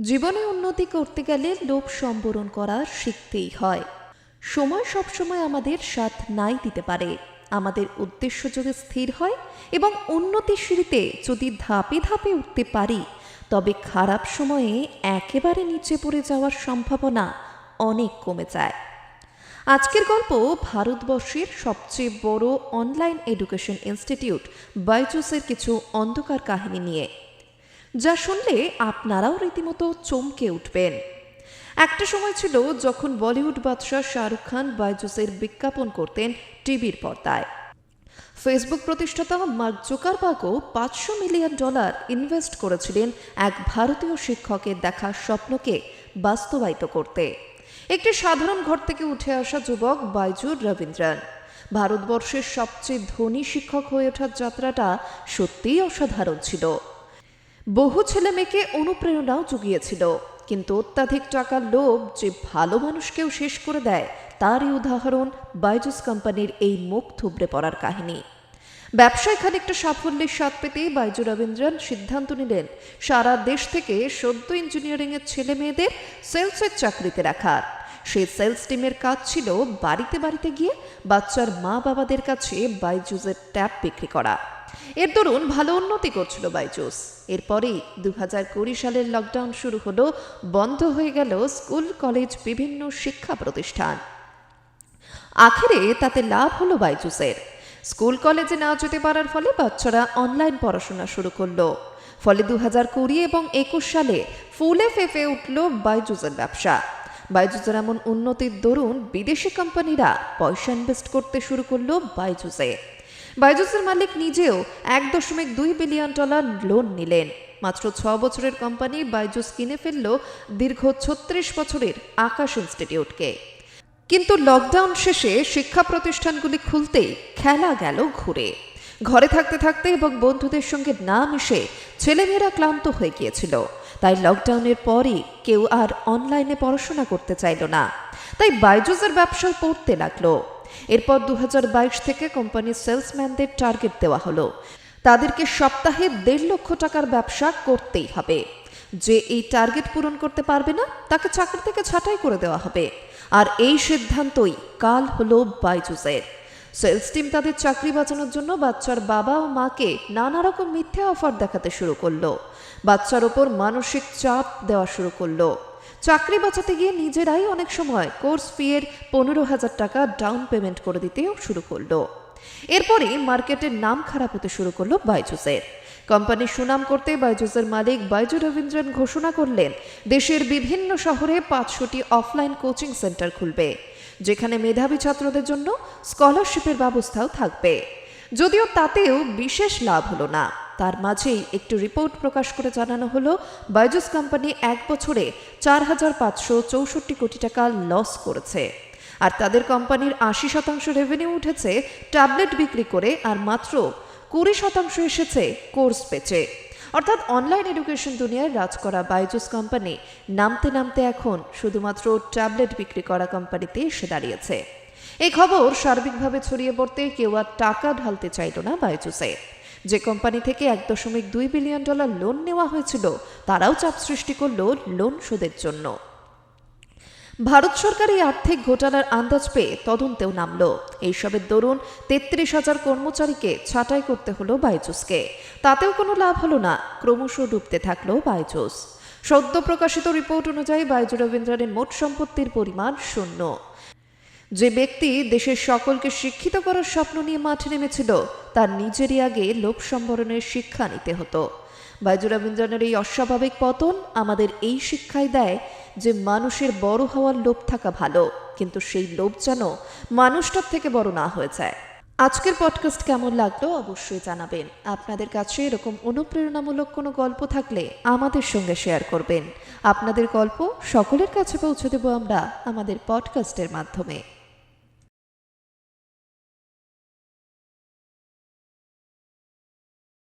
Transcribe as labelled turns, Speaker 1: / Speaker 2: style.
Speaker 1: জীবনে উন্নতি করতে গেলে লোভ সম্বরণ করা শিখতেই হয়। সময় সবসময় আমাদের সাথ নাই দিতে পারে। আমাদের উদ্দেশ্য যদি স্থির হয় এবং উন্নতির সিঁড়িতে যদি ধাপে ধাপে উঠতে পারি, তবে খারাপ সময়ে একেবারে নিচে পড়ে যাওয়ার সম্ভাবনা অনেক কমে যায়। আজকের গল্প ভারতবর্ষের সবচেয়ে বড় অনলাইন এডুকেশন ইনস্টিটিউট বাইজুসের কিছু অন্ধকার কাহিনী নিয়ে। যা শুনলে আপনারাও রীতিমতো চমকে উঠবেন। একটা সময় ছিল যখন বলিউড বাদশাহ শাহরুখ খান বাইজুসের বিজ্ঞাপন করতেন টিভির পর্দায়। ফেসবুক প্রতিষ্ঠাতা মার্ক জোকারবার্গও পাঁচশো মিলিয়ন ডলার ইনভেস্ট করেছিলেন এক ভারতীয় শিক্ষকের দেখা স্বপ্নকে বাস্তবায়িত করতে। একটি সাধারণ ঘর থেকে উঠে আসা যুবক বাইজুর রবীন্দ্রন। ভারতবর্ষের সবচেয়ে ধনী শিক্ষক হয়ে ওঠার যাত্রাটা সত্যিই অসাধারণ ছিল। বহু ছেলে মেয়েকে অনুপ্রেরণাও জুগিয়েছিল, কিন্তু অত্যাধিক টাকার লোভ যে ভালো মানুষকেও শেষ করে দেয়, তারই উদাহরণ বাইজুস কোম্পানির এই মুখ থুবড়ে পড়ার কাহিনী। ব্যবসায় খানিকটা সাফল্যের স্বাদ পেতে বাইজু রবীন্দ্রন সিদ্ধান্ত নিলেন, সারা দেশ থেকে সদ্য ইঞ্জিনিয়ারিংয়ের ছেলে মেয়েদের সেলসের চাকরিতে রাখার সেই সেলস টিমের কাজ ছিল বাড়িতে বাড়িতে গিয়ে বাচ্চার মা বাবাদের কাছে বাইজুসের ট্যাব বিক্রি করা। এর দরুন ভালো উন্নতি করছিল বাইজুস। এরপরেই দু হাজার কুড়ি সালের লকডাউন শুরু হলো, বন্ধ হয়ে গেল স্কুল, কলেজ, বিভিন্ন শিক্ষা প্রতিষ্ঠান। আখেরে তাতে লাভ হলো বাইজুসের। স্কুল, কলেজে না যেতে পারার ফলে বাচ্চারা অনলাইন পড়াশোনা শুরু করল। ফলে দু হাজার কুড়ি এবং একুশ সালে ফুলে ফেফে উঠল বাইজুসের ব্যবসা। বাইজুসের এমন উন্নতির দরুন বিদেশি কোম্পানিরা পয়সা ইনভেস্ট করতে শুরু করল বাইজুসে। বাইজুসের মালিক নিজেও এক দশমিক দুই বিলিয়ন ডলার লোন নিলেন। মাত্র ছ বছরের কোম্পানি বাইজুস কিনে ফেলল দীর্ঘ ছত্রিশ বছরের আকাশ ইনস্টিটিউটকে। কিন্তু লকডাউন শেষে শিক্ষা প্রতিষ্ঠানগুলি খুলতেই খেলা গেল ঘুরে। ঘরে থাকতে থাকতে এবং বন্ধুদের সঙ্গে না মিশে ছেলেমেয়েরা ক্লান্ত হয়ে গিয়েছিল। তাই লকডাউনের পরই কেউ আর অনলাইনে পড়াশোনা করতে চাইল না। তাই বাইজুসের ব্যবসায় পড়তে লাগল। এরপর দু থেকে কোম্পানির সেলসম্যানদের টার্গেট দেওয়া হলো। তাদেরকে সপ্তাহে দেড় লক্ষ টাকার ব্যবসা করতেই হবে। যে এই টার্গেট পূরণ করতে পারবে না, তাকে চাকরি থেকে ছাঁটাই করে দেওয়া হবে। আর এই সিদ্ধান্তই কাল হলো বাইজুসের। সেলস টিম তাদের চাকরি বাঁচানোর জন্য বাচ্চার বাবা ও মাকে নানা রকম মিথ্যা অফার দেখাতে শুরু করল। বাচ্চার ওপর মানসিক চাপ দেওয়া শুরু করল। চাকরি বাঁচাতে গিয়ে নিজেরাই অনেক সময় কোর্স ফিয়ের পনেরো হাজার টাকা ডাউন পেমেন্ট করে দিতেও শুরু করল। এরপরে মার্কেটের নাম খারাপ হতে শুরু করল বাইজুসের। কোম্পানির সুনাম করতে বাইজুসের মালিক বাইজু রবীন্দ্রন ঘোষণা করলেন, দেশের বিভিন্ন শহরে পাঁচশোটি অফলাইন কোচিং সেন্টার খুলবে, যেখানে মেধাবী ছাত্রদের জন্য স্কলারশিপের ব্যবস্থাও থাকবে। যদিও তাতেও বিশেষ লাভ হলো না। তার মাঝেই একটি রিপোর্ট প্রকাশ করে জানানো হলো বাইজুস কোম্পানি এক বছরে চার হাজার পাঁচশো চৌষট্টি কোটি টাকা লস করেছে। আর তাদের কোম্পানির আশি শতাংশ রেভিনিউ উঠেছে ট্যাবলেট বিক্রি করে আর মাত্র কুড়ি শতাংশ এসেছে কোর্স বেচে। অর্থাৎ অনলাইন এডুকেশন দুনিয়ায় রাজ করা বাইজুস কোম্পানি নামতে নামতে এখন শুধুমাত্র ট্যাবলেট বিক্রি করা কোম্পানিতে এসে দাঁড়িয়েছে। এই খবর সার্বিকভাবে ছড়িয়ে পড়তে কেউ আর টাকা ঢালতে চাইল না বাইজুসে যে কোম্পানি থেকে এক দশমিক দুই বিলিয়ন ডলার লোন নেওয়া হয়েছিল, তারাও চাপ সৃষ্টি করল লোন শোধের জন্য। ভারত সরকার এই আর্থিক ঘোটালার আন্দাজ পেয়ে তদন্তেও নামল। এইসবের দরুন তেত্রিশ হাজার কর্মচারীকে ছাঁটাই করতে হলো বাইজুসকে তাতেও কোনো লাভ হলো না, ক্রমশ ডুবতে থাকল বাইজুস সদ্য প্রকাশিত রিপোর্ট অনুযায়ী বাইজু রবীন্দ্রনের মোট সম্পত্তির পরিমাণ শূন্য। যে ব্যক্তি দেশের সকলকে শিক্ষিত করার স্বপ্ন নিয়ে মাঠে নেমেছিল, তার নিজেরই আগে লোভ সম্বরণের শিক্ষা নিতে হতো। বাইজু রবীন্দ্রনের এই অস্বাভাবিক পতন আমাদের এই শিক্ষাই দেয় যে মানুষের বড় হওয়ার লোভ থাকা ভালো, কিন্তু সেই লোভ যেন মানুষটার থেকে বড় না হয়ে যায়। আজকের পডকাস্ট কেমন লাগল অবশ্যই জানাবেন। আপনাদের কাছে এরকম অনুপ্রেরণামূলক কোনো গল্প থাকলে আমাদের সঙ্গে শেয়ার করবেন। আপনাদের গল্প সকলের কাছে পৌঁছে দেব আমরা আমাদের পডকাস্টের মাধ্যমে।